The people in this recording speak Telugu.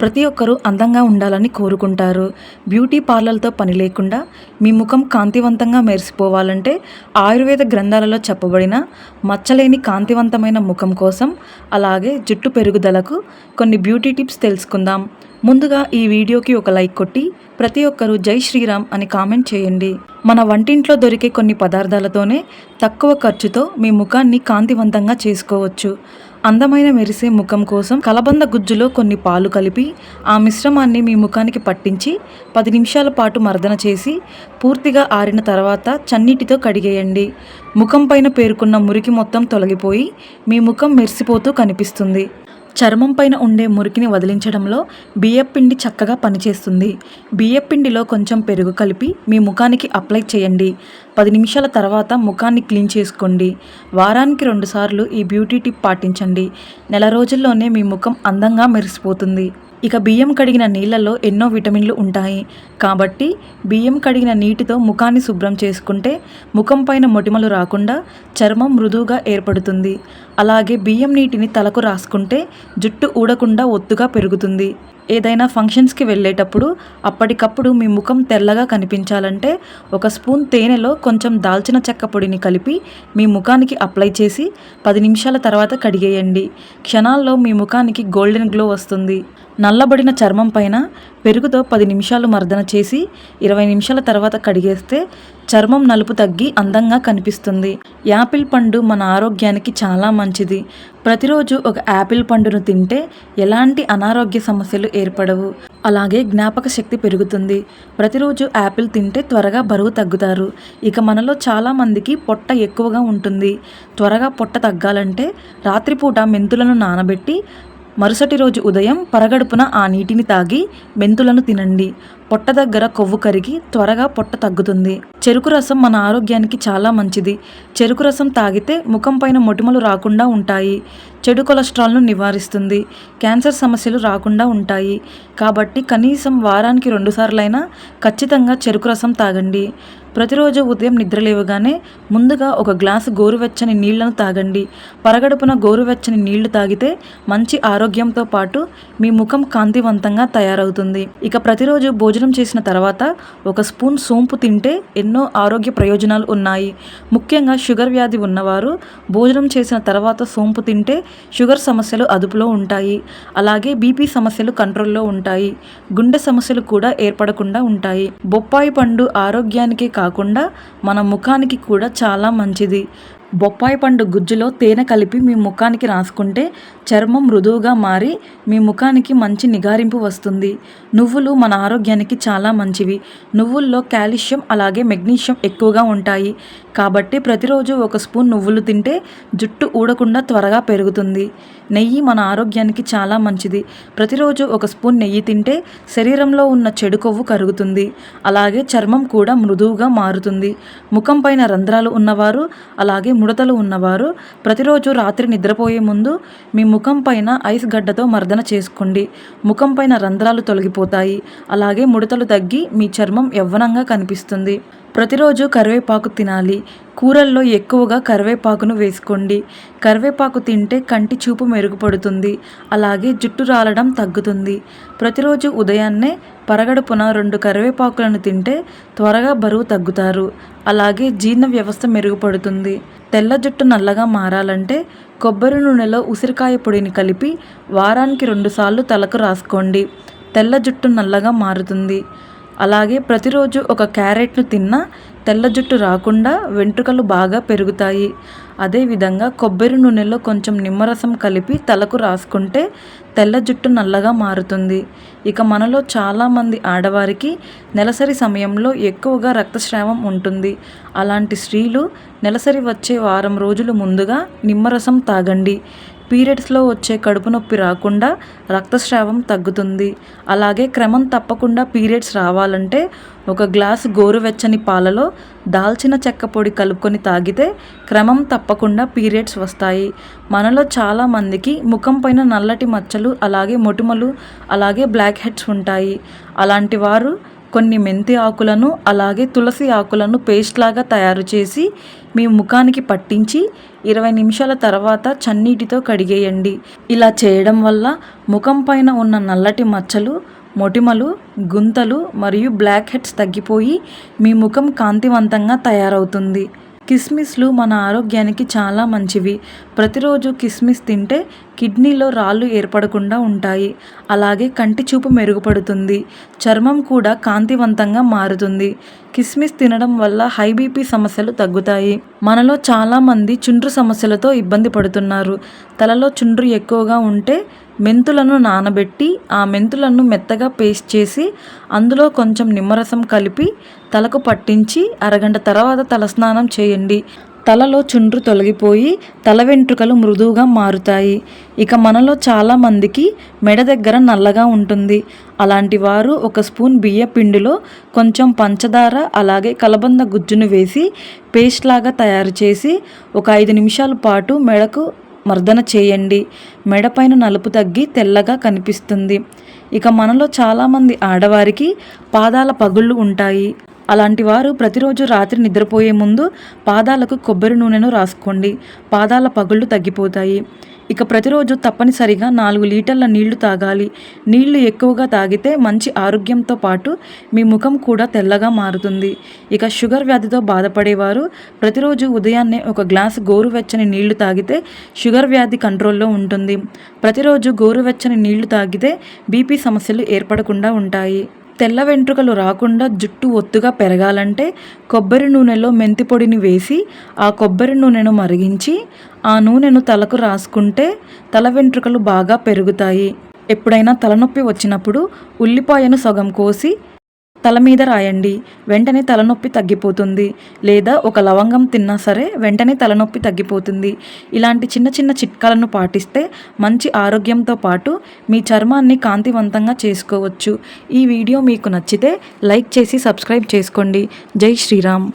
ప్రతి ఒక్కరూ అందంగా ఉండాలని కోరుకుంటారు. బ్యూటీ పార్లర్తో పని లేకుండా మీ ముఖం కాంతివంతంగా మెరిసిపోవాలంటే ఆయుర్వేద గ్రంథాలలో చెప్పబడిన మచ్చలేని కాంతివంతమైన ముఖం కోసం అలాగే జుట్టు పెరుగుదలకు కొన్ని బ్యూటీ టిప్స్ తెలుసుకుందాం. ముందుగా ఈ వీడియోకి ఒక లైక్ కొట్టి ప్రతి ఒక్కరూ జై శ్రీరామ్ అని కామెంట్ చేయండి. మన వంటింట్లో దొరికే కొన్ని పదార్థాలతోనే తక్కువ ఖర్చుతో మీ ముఖాన్ని కాంతివంతంగా చేసుకోవచ్చు. అందమైన మెరిసే ముఖం కోసం కలబంద గుజ్జులో కొన్ని పాలు కలిపి ఆ మిశ్రమాన్ని మీ ముఖానికి పట్టించి పది నిమిషాల పాటు మర్దన చేసి పూర్తిగా ఆరిన తర్వాత చన్నీటితో కడిగేయండి. ముఖం పైన పేరుకున్న మురికి మొత్తం తొలగిపోయి మీ ముఖం మెరిసిపోతూ కనిపిస్తుంది. చర్మం పైన ఉండే మురికిని వదిలించడంలో బియ్యపిండి చక్కగా పనిచేస్తుంది. బియ్యపిండిలో కొంచెం పెరుగు కలిపి మీ ముఖానికి అప్లై చేయండి. పది నిమిషాల తర్వాత ముఖాన్ని క్లీన్ చేసుకోండి. వారానికి రెండుసార్లు ఈ బ్యూటీ టిప్ పాటించండి. నెల రోజుల్లోనే మీ ముఖం అందంగా మెరిసిపోతుంది. ఇక బియ్యం కడిగిన నీళ్ళలో ఎన్నో విటమిన్లు ఉంటాయి. కాబట్టి బియ్యం కడిగిన నీటితో ముఖాన్ని శుభ్రం చేసుకుంటే ముఖం పైన మొటిమలు రాకుండా చర్మం మృదువుగా ఏర్పడుతుంది. అలాగే బియ్యం నీటిని తలకు రాసుకుంటే జుట్టు ఊడకుండా ఒత్తుగా పెరుగుతుంది. ఏదైనా ఫంక్షన్స్కి వెళ్ళేటప్పుడు అప్పటికప్పుడు మీ ముఖం తెల్లగా కనిపించాలంటే ఒక స్పూన్ తేనెలో కొంచెం దాల్చిన చెక్క పొడిని కలిపి మీ ముఖానికి అప్లై చేసి పది నిమిషాల తర్వాత కడిగేయండి. క్షణాల్లో మీ ముఖానికి గోల్డెన్ గ్లో వస్తుంది. నల్లబడిన చర్మం పైన పెరుగుతో పది నిమిషాలు మర్దన చేసి ఇరవై నిమిషాల తర్వాత కడిగేస్తే చర్మం నలుపు తగ్గి అందంగా కనిపిస్తుంది. యాపిల్ పండు మన ఆరోగ్యానికి చాలా మంచిది. ప్రతిరోజు ఒక యాపిల్ పండును తింటే ఎలాంటి అనారోగ్య సమస్యలు ఏర్పడవు. అలాగే జ్ఞాపక శక్తి పెరుగుతుంది. ప్రతిరోజు యాపిల్ తింటే త్వరగా బరువు తగ్గుతారు. ఇక మనలో చాలామందికి పొట్ట ఎక్కువగా ఉంటుంది. త్వరగా పొట్ట తగ్గాలంటే రాత్రిపూట మెంతులను నానబెట్టి మరుసటి రోజు ఉదయం పరగడుపున ఆ నీటిని తాగి మెంతులను తినండి. పొట్ట దగ్గర కొవ్వు కరిగి త్వరగా పొట్ట తగ్గుతుంది. చెరుకు రసం మన ఆరోగ్యానికి చాలా మంచిది. చెరుకు రసం తాగితే ముఖం పైన మొటిమలు రాకుండా ఉంటాయి. చెడు కొలెస్ట్రాల్ను నివారిస్తుంది. క్యాన్సర్ సమస్యలు రాకుండా ఉంటాయి. కాబట్టి కనీసం వారానికి రెండుసార్లైనా ఖచ్చితంగా చెరుకు రసం తాగండి. ప్రతిరోజు ఉదయం నిద్రలేవగానే ముందుగా ఒక గ్లాసు గోరువెచ్చని నీళ్ళను తాగండి. పరగడుపున గోరువెచ్చని నీళ్ళు తాగితే మంచి ఆరోగ్యంతో పాటు మీ ముఖం కాంతివంతంగా తయారవుతుంది. ఇక ప్రతిరోజు భోజనం చేసిన తర్వాత ఒక స్పూన్ సోంపు తింటే ఎన్నో ఆరోగ్య ప్రయోజనాలు ఉన్నాయి. ముఖ్యంగా షుగర్ వ్యాధి ఉన్నవారు భోజనం చేసిన తర్వాత సోంపు తింటే షుగర్ సమస్యలు అదుపులో ఉంటాయి. అలాగే బీపీ సమస్యలు కంట్రోల్లో ఉంటాయి. గుండె సమస్యలు కూడా ఏర్పడకుండా ఉంటాయి. బొప్పాయి పండు ఆరోగ్యానికే కాకుండా మన ముఖానికి కూడా చాలా మంచిది. బొప్పాయి పండు గుజ్జులో తేనె కలిపి మీ ముఖానికి రాసుకుంటే చర్మం మృదువుగా మారి మీ ముఖానికి మంచి నిగారింపు వస్తుంది. నువ్వులు మన ఆరోగ్యానికి చాలా మంచివి. నువ్వుల్లో కాల్షియం అలాగే మెగ్నీషియం ఎక్కువగా ఉంటాయి. కాబట్టి ప్రతిరోజు ఒక స్పూన్ నువ్వులు తింటే జుట్టు ఊడకుండా త్వరగా పెరుగుతుంది. నెయ్యి మన ఆరోగ్యానికి చాలా మంచిది. ప్రతిరోజు ఒక స్పూన్ నెయ్యి తింటే శరీరంలో ఉన్న చెడు కొవ్వు కరుగుతుంది. అలాగే చర్మం కూడా మృదువుగా మారుతుంది. ముఖం పైన రంధ్రాలు ఉన్నవారు అలాగే ముడతలు ఉన్నవారు ప్రతిరోజు రాత్రి నిద్రపోయే ముందు మీ ముఖం పైన ఐస్ గడ్డతో మర్దన చేసుకోండి. ముఖం పైన రంధ్రాలు తొలగిపోతాయి. అలాగే ముడతలు తగ్గి మీ చర్మం యవ్వనంగా కనిపిస్తుంది. ప్రతిరోజు కరివేపాకు తినాలి. కూరల్లో ఎక్కువగా కరివేపాకును వేసుకోండి. కరివేపాకు తింటే కంటి చూపు మెరుగుపడుతుంది. అలాగే జుట్టు రాలడం తగ్గుతుంది. ప్రతిరోజు ఉదయాన్నే పరగడుపున రెండు కరివేపాకులను తింటే త్వరగా బరువు తగ్గుతారు. అలాగే జీర్ణ వ్యవస్థ మెరుగుపడుతుంది. తెల్ల జుట్టు నల్లగా మారాలంటే కొబ్బరి నూనెలో ఉసిరికాయ పొడిని కలిపి వారానికి రెండుసార్లు తలకు రాసుకోండి. తెల్ల జుట్టు నల్లగా మారుతుంది. అలాగే ప్రతిరోజు ఒక క్యారెట్ను తిన్నా తెల్ల జుట్టు రాకుండా వెంట్రుకలు బాగా పెరుగుతాయి. అదేవిధంగా కొబ్బరి నూనెలో కొంచెం నిమ్మరసం కలిపి తలకు రాసుకుంటే తెల్ల జుట్టు నల్లగా మారుతుంది. ఇక మనలో చాలామంది ఆడవారికి నెలసరి సమయంలో ఎక్కువగా రక్తస్రావం ఉంటుంది. అలాంటి స్త్రీలు నెలసరి వచ్చే వారం రోజులు ముందుగా నిమ్మరసం తాగండి. పీరియడ్స్లో వచ్చే కడుపు నొప్పి రాకుండా రక్తస్రావం తగ్గుతుంది. అలాగే క్రమం తప్పకుండా పీరియడ్స్ రావాలంటే ఒక గ్లాసు గోరువెచ్చని పాలలో దాల్చిన చెక్క పొడి కలుపుకొని తాగితే క్రమం తప్పకుండా పీరియడ్స్ వస్తాయి. మనలో చాలామందికి ముఖం పైన నల్లటి మచ్చలు అలాగే మొటిమలు అలాగే బ్లాక్ హెడ్స్ ఉంటాయి. అలాంటి వారు కొన్ని మెంతి ఆకులను అలాగే తులసి ఆకులను పేస్ట్ లాగా తయారు చేసి మీ ముఖానికి పట్టించి ఇరవై నిమిషాల తర్వాత చన్నీటితో కడిగేయండి. ఇలా చేయడం వల్ల ముఖం పైన ఉన్న నల్లటి మచ్చలు మొటిమలు గుంతలు మరియు బ్లాక్ హెడ్స్ తగ్గిపోయి మీ ముఖం కాంతివంతంగా తయారవుతుంది. కిస్మిస్లు మన ఆరోగ్యానికి చాలా మంచివి. ప్రతిరోజు కిస్మిస్ తింటే కిడ్నీలో రాళ్ళు ఏర్పడకుండా ఉంటాయి. అలాగే కంటి చూపు మెరుగుపడుతుంది. చర్మం కూడా కాంతివంతంగా మారుతుంది. కిస్మిస్ తినడం వల్ల హై బీపీ సమస్యలు తగ్గుతాయి. మనలో చాలామంది చుండ్రు సమస్యలతో ఇబ్బంది పడుతున్నారు. తలలో చుండ్రు ఎక్కువగా ఉంటే మెంతులను నానబెట్టి ఆ మెంతులను మెత్తగా పేస్ట్ చేసి అందులో కొంచెం నిమ్మరసం కలిపి తలకు పట్టించి అరగంట తర్వాత తలస్నానం చేయండి. తలలో చుండ్రు తొలగిపోయి తల వెంట్రుకలు మృదువుగా మారుతాయి. ఇక మనలో చాలామందికి మెడ దగ్గర నల్లగా ఉంటుంది. అలాంటి వారు ఒక స్పూన్ బియ్య పిండిలో కొంచెం పంచదార అలాగే కలబంద గుజ్జును వేసి పేస్ట్ లాగా తయారు చేసి ఒక ఐదు నిమిషాల పాటు మెడకు మర్దన చేయండి. మెడపైన నలుపు తగ్గి తెల్లగా కనిపిస్తుంది. ఇక మనలో చాలామంది ఆడవారికి పాదాల పగుళ్ళు ఉంటాయి. అలాంటి వారు ప్రతిరోజు రాత్రి నిద్రపోయే ముందు పాదాలకు కొబ్బరి నూనెను రాసుకోండి. పాదాల పగుళ్ళు తగ్గిపోతాయి. ఇక ప్రతిరోజు తప్పనిసరిగా నాలుగు లీటర్ల నీళ్ళు తాగాలి. నీళ్ళు ఎక్కువగా తాగితే మంచి ఆరోగ్యంతో పాటు మీ ముఖం కూడా తెల్లగా మారుతుంది. ఇక షుగర్ వ్యాధితో బాధపడేవారు ప్రతిరోజు ఉదయాన్నే ఒక గ్లాస్ గోరువెచ్చని నీళ్ళు తాగితే షుగర్ వ్యాధి కంట్రోల్లో ఉంటుంది. ప్రతిరోజు గోరువెచ్చని నీళ్ళు తాగితే బీపీ సమస్యలు ఏర్పడకుండా ఉంటాయి. తెల్ల వెంట్రుకలు రాకుండా జుట్టు ఒత్తుగా పెరగాలంటే కొబ్బరి నూనెలో మెంతి పొడిని వేసి ఆ కొబ్బరి నూనెను మరిగించి ఆ నూనెను తలకు రాసుకుంటే తల వెంట్రుకలు బాగా పెరుగుతాయి. ఎప్పుడైనా తలనొప్పి వచ్చినప్పుడు ఉల్లిపాయను సగం కోసి తల మీద రాయండి వెంటనే తలనొప్పి తగ్గిపోతుంది. లేదా ఒక లవంగం తిన్నా సరే వెంటనే తలనొప్పి తగ్గిపోతుంది. ఇలాంటి చిన్న చిన్న చిట్కాలను పాటిస్తే మంచి ఆరోగ్యంతో పాటు మీ చర్మాన్ని కాంతివంతంగా చేసుకోవచ్చు. ఈ వీడియో మీకు నచ్చితే లైక్ చేసి సబ్స్క్రైబ్ చేసుకోండి. జై శ్రీరామ్.